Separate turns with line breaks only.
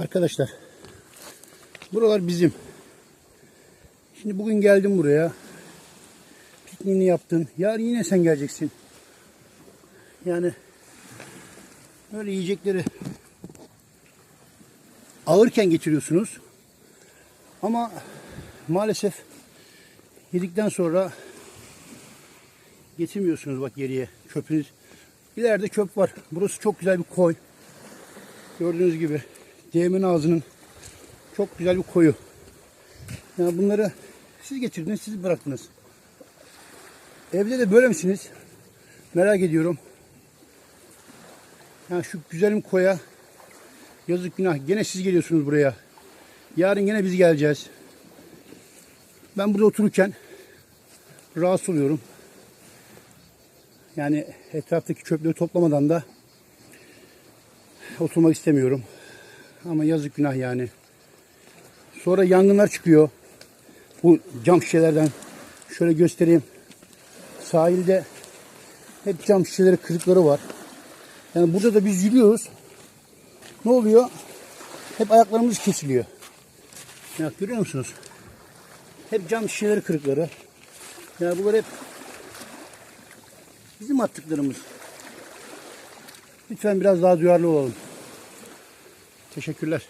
Arkadaşlar buralar bizim. Şimdi bugün geldim buraya. Pikniğini yaptın. Yarın yine sen geleceksin. Yani böyle yiyecekleri ağırken getiriyorsunuz. Ama maalesef yedikten sonra getirmiyorsunuz bak geriye çöpünüz. İleride çöp var. Burası çok güzel bir koy. Gördüğünüz gibi değirmen ağzının çok güzel bir koyu. Yani bunları siz getirdiniz, siz bıraktınız. Evde de böyle misiniz? Merak ediyorum. Yani şu güzelim koya yazık günah. Gene siz geliyorsunuz buraya. Yarın gene biz geleceğiz. Ben burada otururken rahatsız oluyorum. Yani etraftaki çöpleri toplamadan da oturmak istemiyorum. Ama yazık günah yani. Sonra yangınlar çıkıyor. Bu cam şişelerden şöyle göstereyim. Sahilde hep cam şişeleri kırıkları var. Yani burada da biz yürüyoruz. Ne oluyor? Hep ayaklarımız kesiliyor. Ya görüyor musunuz? Hep cam şişeleri kırıkları. Yani bunlar hep bizim attıklarımız. Lütfen biraz daha duyarlı olalım. Teşekkürler.